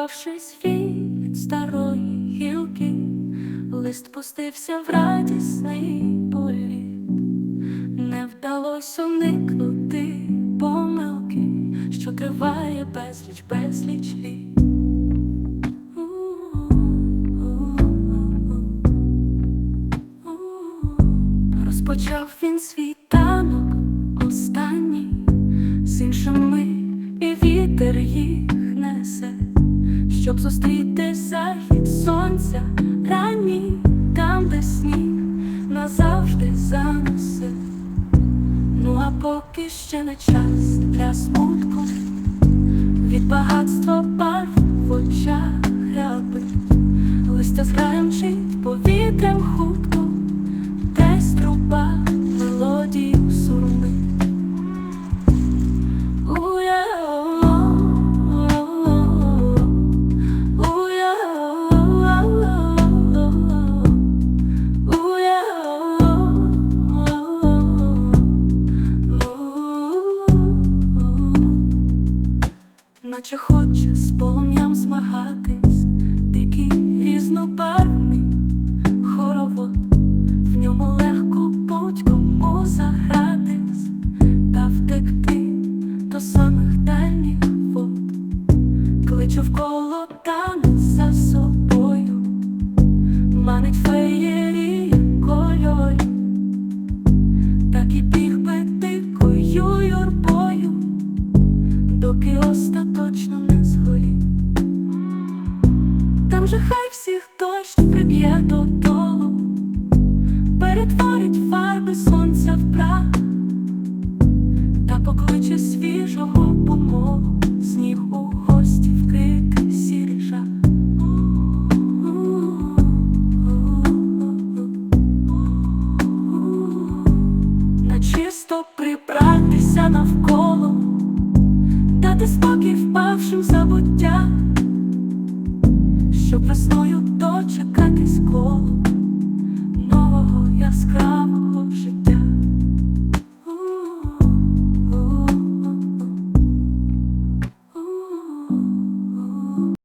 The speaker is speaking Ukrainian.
Порвавшись від старої гілки, лист пустився в радісний політ, не вдалося уникнути помилки, що криває безліч, безліч літ. Розпочав він свій танок останній з іншими і вітер її щоб зустріти захід сонця ранній, там, де сніг назавжди занесе. Ну а поки ще не час для смутку, від багатства барв в очах ряби, листя зграємчить повітрям хутко, Наче хоче з полум'ям змагатись, такий різнобарвний хоровод, в ньому легко будь-кому загратись. Та втекти до самих дальніх вод, кличу вколо танець за собою, манить феєрія кольорів, Там же хай всіх дощ приб'є додолу, перетворить фарби сонця в прах та покличе свіжого помолу, сніг у гості вкрити сірий жах. На чисто прибратися навколо, щоб весною дочекатись коло нового яскравого.